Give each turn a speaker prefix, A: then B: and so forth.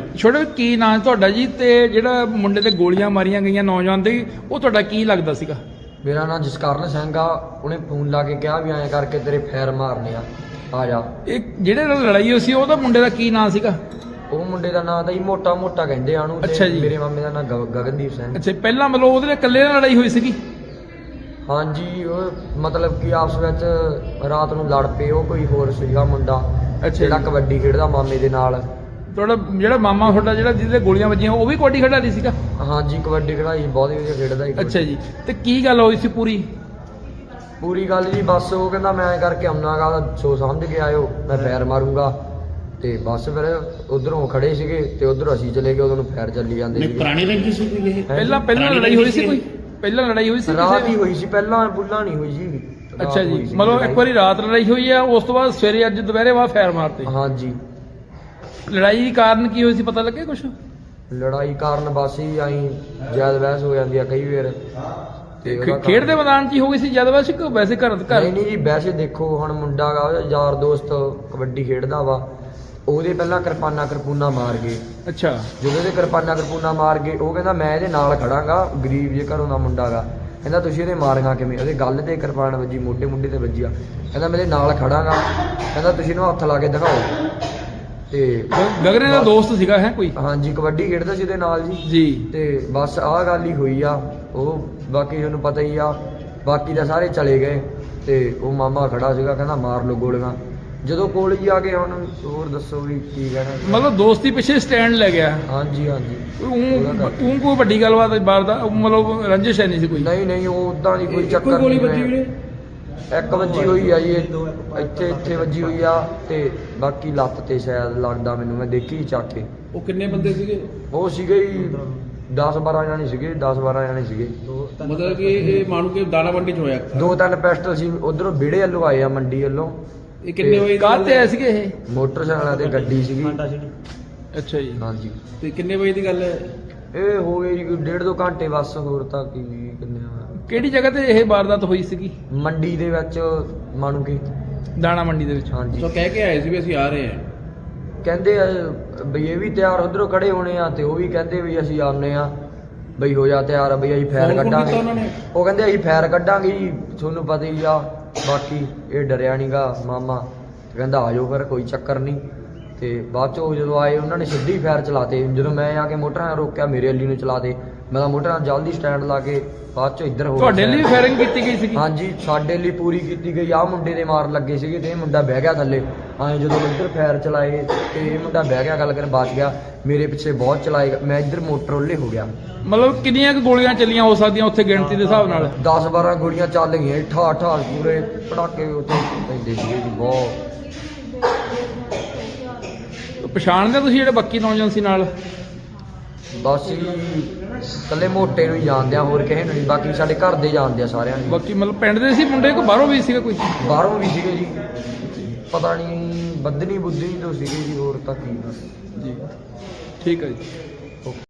A: ਤੁਹਾਡਾ
B: ਛੋਟੇ ਕੀ ਨਾਂ ਤੁਹਾਡਾ ਜੀ? ਤੇ ਜਿਹੜਾ ਮੁੰਡੇ ਤੇ ਗੋਲੀਆਂ ਮਾਰੀਆਂ ਗਈਆਂ ਨੌਜਵਾਨ ਦੇ ਉਹ ਤੁਹਾਡਾ ਕੀ ਲੱਗਦਾ ਸੀਗਾ?
C: ਮੇਰਾ ਨਾਮ ਜਸਕਰਨ ਸਿੰਘ ਆ। ਉਹਨੇ ਫੋਨ ਲਾ ਕੇ ਕਿਹਾ ਵੀ ਐਂ ਕਰਕੇ ਤੇਰੇ ਫੈਰ ਮਾਰਨੇ ਆ। ਆ ਜਾ।
B: ਇਹ ਜਿਹੜੇ ਨਾਲ ਲੜਾਈ ਹੋਈ ਸੀ ਉਹਦਾ ਮੁੰਡੇ ਦਾ ਕੀ ਨਾਂ ਸੀਗਾ?
C: ਉਹ ਮੁੰਡੇ ਦਾ ਨਾਂ ਤਾਂ ਜੀ ਮੋਟਾ ਮੋਟਾ ਕਹਿੰਦੇ ਆ ਉਹਨੂੰ ਤੇ
B: ਅੱਛਾ ਜੀ।
C: ਮੇਰੇ ਮਾਮੇ ਦਾ ਨਾਂ ਗਗ- ਗਗਨਦੀਪ ਸਿੰਘ।
B: ਅੱਛਾ ਪਹਿਲਾਂ ਮਤਲਬ ਉਹਦੇ ਨਾਲ ਇਕੱਲੇ ਨਾਲ ਲੜਾਈ ਹੋਈ ਸੀਗੀ?
C: ਹਾਂਜੀ ਉਹ ਮਤਲਬ ਕਿ ਆਪਸ ਵਿੱਚ ਰਾਤ ਨੂੰ ਲੜ ਪਏ ਉਹ ਕੋਈ ਹੋਰ ਸੀਗਾ ਮੁੰਡਾ
B: ਅੱਛਾ
C: ਜਿਹੜਾ
B: ਜੀ।
C: ਕਬੱਡੀ ਖੇਡਦਾ ਮਾਮੇ ਦੇ ਨਾਲ।
B: ਤੁਹਾਡਾ ਜਿਹੜਾ ਮਾਮਾ ਤੁਹਾਡਾ ਜਿਹੜਾ ਜਿਹਦੇ ਗੋਲੀਆਂ ਵੱਜੀਆਂ ਉਹ ਵੀ ਕਬੱਡੀ ਖਿਡਾਰੀ ਸੀਗਾ?
C: ਹਾਂਜੀ ਕਬੱਡੀ ਖੇਡਾਈ ਬਹੁਤ ਹੀ ਵਧੀਆ ਖੇਡਦਾ ਸੀ
B: ਅੱਛਾ ਜੀ। ਤੇ ਕੀ ਗੱਲ ਹੋਈ ਸੀ ਪੂਰੀ?
C: ਪੂਰੀ ਗੱਲ ਜੀ ਬਸ ਉਹ ਕਹਿੰਦਾ ਮੈਂ ਐਂ ਕਰਕੇ ਆਉਣਾਗਾ ਸੋ ਸਮਝ ਕੇ ਆਇਓ ਮੈਂ ਫੈਰ ਮਾਰੂੰਗਾ। ਤੇ ਬਸ ਫਿਰ ਉਧਰੋਂ ਖੜੇ ਸੀਗੇ ਤੇ ਉਧਰ ਅਸੀਂ ਚਲੇ ਗਏ ਉਦੋਂ ਨੂੰ ਫੈਰ ਚੱਲੀ ਜਾਂਦੇ
A: ਨਹੀਂ
C: ਸੀਗੇ।
A: ਪੁਰਾਣੀ ਰੰਜਿਸ਼ ਸੀ ਕੋਈ ਇਹ?
B: ਪਹਿਲਾਂ ਪਹਿਲਾਂ ਲੜਾਈ ਹੋਈ ਸੀ ਕੋਈ? ਪਹਿਲਾਂ ਲੜਾਈ ਹੋਈ ਸੀ
C: ਰਾਤ ਹੀ ਹੋਈ ਸੀ ਪਹਿਲਾਂ ਬੁੱਲਾ ਨਹੀਂ ਹੋਈ ਜੀ ਰਾਤ
B: ਅੱਛਾ
C: ਹੋਈ
B: ਜੀ
C: ਸੀ
B: ਮਤਲਬ। ਇੱਕ ਵਾਰੀ ਰਾਤ ਲੜਾਈ ਹੋਈ ਆ ਉਸ ਤੋਂ ਬਾਅਦ ਸਵੇਰੇ ਅੱਜ ਦੁਪਹਿਰੇ ਬਾਅਦ ਫਾਇਰ ਮਾਰਤੇ।
C: ਹਾਂਜੀ।
B: ਲੜਾਈ ਕਾਰਨ ਕੀ ਹੋਈ ਸੀ ਪਤਾ ਲੱਗਿਆ ਕੁਛ?
C: ਲੜਾਈ ਕਾਰਨ ਬਸ ਹੀ ਆਈ ਜਦ ਬਹਿਸ ਹੋ ਜਾਂਦੀ ਆ ਕਈ ਵਾਰ। ਤੇ ਉਹਦਾ
B: ਖੇਡ ਦੇ ਮੈਦਾਨ 'ਚ ਹੀ ਹੋ ਗਈ ਸੀ ਜਦ ਵੈਸੇ ਕਿ ਵੈਸੇ ਘਰ
C: ਨਹੀਂ
B: ਘਰ?
C: ਨਹੀਂ ਜੀ ਵੈਸੇ ਦੇਖੋ ਹੁਣ ਮੁੰਡਾ ਗਾ ਉਹਦਾ ਯਾਰ ਦੋਸਤ ਕਬੱਡੀ ਖੇਡਦਾ ਵਾ ਉਹਦੇ ਪਹਿਲਾਂ ਕਿਰਪਾਨਾ ਕਿਰਪੂਨਾ ਮਾਰ ਗਏ।
B: ਅੱਛਾ।
C: ਜਦੋਂ ਇਹਦੇ ਕਿਰਪਾਨਾ ਕਿਰਪੂਨਾ ਮਾਰ ਗਏ ਉਹ ਕਹਿੰਦਾ ਮੈਂ ਇਹਦੇ ਨਾਲ ਖੜਾਂਗਾ ਗਰੀਬ ਜੇ ਘਰੋਂ ਦਾ ਮੁੰਡਾ ਗਾ। ਕਹਿੰਦਾ ਤੁਸੀਂ ਇਹਦੇ ਮਾਰਾਂਗਾ ਕਿਵੇਂ? ਉਹਦੇ ਗੱਲ ਤੇ ਕਿਰਪਾਨ ਵੱਜੀ ਮੋਢੇ ਮੁੰਡੇ ਤੇ ਵੱਜੀ ਆ ਕਹਿੰਦਾ ਮੈਂ ਇਹਦੇ ਨਾਲ ਖੜਾਂਗਾ। ਕਹਿੰਦਾ ਤੁਸੀਂ ਇਹਨੂੰ ਹੱਥ ਲਾ ਕੇ ਦਿਖਾਓ। ਤੇ
B: ਗਗਰੇ ਦਾ ਦੋਸਤ ਸੀਗਾ ਹੈ ਕੋਈ?
C: ਹਾਂਜੀ ਕਬੱਡੀ ਖੇਡਦਾ ਸੀ ਨਾਲ ਜੀ।
B: ਜੀ।
C: ਤੇ ਬਸ ਆਹ ਗੱਲ ਹੀ ਹੋਈ ਆ ਉਹ ਬਾਕੀ ਤੁਹਾਨੂੰ ਪਤਾ ਹੀ ਆ ਬਾਕੀ ਤਾਂ ਸਾਰੇ ਚਲੇ ਗਏ। ਤੇ ਉਹ ਮਾਮਾ ਖੜਾ ਸੀਗਾ ਕਹਿੰਦਾ ਮਾਰ ਲਓ ਗੋਲੀਆਂ। ਜਦੋਂ ਕੋਲ ਹੀ ਆ ਗਏ ਹੁਣ ਹੋਰ ਦੱਸੋ ਵੀ ਕੀ ਕਹਿਣਾ।
B: ਮਤਲਬ ਦੋਸਤੀ ਪਿੱਛੇ ਸਟੈਂਡ ਲੈ ਗਿਆ।
C: ਹਾਂਜੀ ਹਾਂਜੀ।
B: ਉਹ ਉਹ ਕੋਈ ਵੱਡੀ ਗੱਲਬਾਤ ਬਾਰ ਦਾ ਮਤਲਬ ਰੰਜਿਸ਼ ਹੈ ਨਹੀਂ ਸੀ ਕੋਈ।
C: ਨਹੀਂ ਨਹੀਂ ਉਹ ਉਦਾਂ ਦੀ ਕੋਈ ਚੱਕਰ
A: ਗੋਲੀ
C: ਨਹੀਂ
A: ਵੱਜੀ ਵੀਰੇ?
C: ਇੱਕ ਵੱਜੀ ਹੋਈ ਆ ਜੀ ਇਹ- ਇੱਥੇ ਇੱਥੇ ਵੱਜੀ ਹੋਈ ਆ ਤੇ ਬਾਕੀ ਲੱਤ ਤੇ ਸ਼ਾਇਦ ਲੱਗਦਾ ਮੈਨੂੰ ਮੈਂ ਦੇਖੀ ਚੱਕ ਕੇ।
A: ਉਹ ਕਿੰਨੇ ਬੰਦੇ ਸੀਗੇ?
C: ਉਹ ਸੀਗੇ ਹੀ 10 12 ਜਾਣੇ ਸੀਗੇ 10 12 ਜਾਣੇ ਸੀਗੇ।
A: ਮਤਲਬ ਕਿ ਇਹ ਮਾਨੂ ਕੇ ਦਾਣਾ ਮੰਡੀ ਚ ਹੋਇਆ?
C: ਦੋ ਤਿੰਨ ਪਿਸਟਲ ਸੀ ਉਧਰੋਂ ਵਿੜੇ ਵੱਲੋਂ ਆਏ ਆ ਮੰਡੀ ਵੱਲੋਂ।
A: ਇਹ ਕਿੰਨੇ ਵਜੇ ਦੀ
B: ਕਾਹ
A: ਗੱਲ
B: ਤੇ
A: ਹੈ?
B: ਆਏ ਸੀਗੇ ਇਹ?
C: ਮੋਟਰਸਾਈਕਲਾਂ ਤੇ ਗੱਡੀ ਸੀਗੀ।
B: ਅੱਛਾ ਜੀ।
C: ਹਾਂਜੀ।
A: ਤੇ ਕਿੰਨੇ ਵਜੇ ਦੀ ਗੱਲ ਹੈ?
C: ਇਹ ਹੋ ਗਈ ਜੀ ਕੋਈ ਡੇਢ ਦੋ ਘੰਟੇ ਬਸ ਹੋਰ ਤਾਂ ਕੀ ਕਿੰਨੇ ਆ।
B: ਕਿਹੜੀ ਜਗ੍ਹਾ ਤੇ ਇਹ ਵਾਰਦਾਤ ਹੋਈ ਸੀਗੀ?
C: ਮੰਡੀ ਦੇ ਵਿੱਚ ਮਾਨੂ ਕੀ?
B: ਦਾਣਾ ਮੰਡੀ ਦੇ ਵਿੱਚ।
C: ਹਾਂਜੀ।
A: ਸੋ ਕਹਿ ਕੇ ਆਏ ਸੀ ਵੀ ਅਸੀਂ ਆ ਰਹੇ ਹਾਂ।
C: ਕਹਿੰਦੇ ਆ ਬਈ ਇਹ ਵੀ ਤਿਆਰ ਉਧਰੋਂ ਖੜੇ ਹੋਣੇ ਆ ਤੇ ਉਹ ਵੀ ਕਹਿੰਦੇ ਵੀ ਅਸੀਂ ਆਉਨੇ ਆ ਬਈ ਹੋ ਜਾ ਤਿਆਰ ਬਈ ਅਸੀਂ ਫੈਰ
A: ਕੀਤਾ
C: ਕੱਢਾਂਗੇ।
A: ਉਹਨਾਂ ਨੇ?
C: ਉਹ ਕਹਿੰਦੇ ਅਸੀਂ ਫੈਰ ਕੱਢਾਂਗੇ ਜੀ ਤੁਹਾਨੂੰ ਪਤਾ ਹੀ ਆ ਬਾਕੀ ਇਹ ਡਰਿਆ ਨਹੀਂਗਾ ਮਾਮਾ। ਕਹਿੰਦਾ ਆ ਜਾਓ ਫਿਰ ਕੋਈ ਚੱਕਰ ਨਹੀਂ। ਤੇ ਬਾਅਦ ਚੋਂ ਜਦੋਂ ਆਏ ਉਹਨਾਂ ਨੇ ਸਿੱਧੀ ਫੈਰ ਚਲਾਤੇ। ਜਦੋਂ ਮੈਂ ਆ ਕੇ ਮੋਟਰਾਂ ਰੋਕਿਆ ਮੇਰੇ ਅੱਲੀ ਨੂੰ ਚਲਾਤੇ। ਮੈਂ ਤਾਂ ਮੋਟਰਾਂ ਜਲਦੀ ਸਟੈਂਡ ਲਾ ਕੇ ਬਾਅਦ ਚੋਂ ਇੱਧਰ ਹੋ ਗਿਆ।
B: ਤੁਹਾਡੇ ਲਈ। ਫਾਇਰਿੰਗ ਕੀਤੀ ਗਈ ਸੀਗੀ?
C: ਹਾਂਜੀ ਸਾਡੇ ਲਈ ਪੂਰੀ ਕੀਤੀ ਗਈ। ਆ ਮੁੰਡੇ ਦੇ ਮਾਰ ਲੱਗੇ ਸੀਗੇ ਤੇ ਇਹ ਮੁੰਡਾ ਬਹਿ ਗਿਆ ਥੱਲੇ। ਐਂ ਜਦੋਂ ਇੱਧਰ ਫਾਇਰ ਚਲਾਏ ਤੇ ਇਹ ਮੁੰਡਾ ਬਹਿ ਗਿਆ ਗੱਲ ਕਰ ਬਚ ਗਿਆ। ਮੇਰੇ ਪਿੱਛੇ ਬਹੁਤ ਚਲਾਏ। ਮੈਂ ਇੱਧਰ ਮੋਟਰ ਉੱਲੇ ਹੋ ਗਿਆ।
B: ਮਤਲਬ ਕਿੰਨੀਆਂ ਕੁ ਗੋਲੀਆਂ ਚੱਲੀਆਂ ਹੋ ਸਕਦੀਆਂ ਉੱਥੇ ਗਿਣਤੀ ਦੇ ਹਿਸਾਬ ਨਾਲ?
C: 10 12 ਗੋਲੀਆਂ ਚੱਲ ਗਈਆਂ। ਠਾ ਠਾ ਪੂਰੇ ਪਟਾਕੇ ਉੱਤੇ ਪੈਂਦੇ ਸੀਗੇ ਜੀ ਬਹੁਤ।
B: ਪਛਾਣਦੇ ਤੁਸੀਂ ਜਿਹੜੇ ਬਾਕੀ ਨੌਜਵਾਨ ਸੀ ਨਾਲ?
C: ਬਸ ਜੀ ਇਕੱਲੇ ਮੋਟੇ ਨੂੰ ਹੀ ਜਾਣਦੇ ਆ ਹੋਰ ਕਿਸੇ ਨੂੰ ਨਹੀਂ। ਬਾਕੀ ਸਾਡੇ ਘਰ ਦੇ ਜਾਣਦੇ ਆ ਸਾਰਿਆਂ ਨੂੰ।
B: ਬਾਕੀ ਮਤਲਬ ਪਿੰਡ ਦੇ ਸੀ ਮੁੰਡੇ ਕੋ ਬਾਹਰੋਂ ਵੀ ਸੀਗਾ ਕੋਈ?
C: ਬਾਹਰੋਂ ਵੀ ਸੀਗੇ ਜੀ। ਪਤਾ ਨਹੀਂ ਬੱਦਨੀ ਬੁੱਧਨੀ ਤੋਂ ਸੀਗੇ ਜੀ ਹੋਰ ਤਾਂ ਕੀ
B: ਜੀ। ਠੀਕ ਹੈ ਜੀ।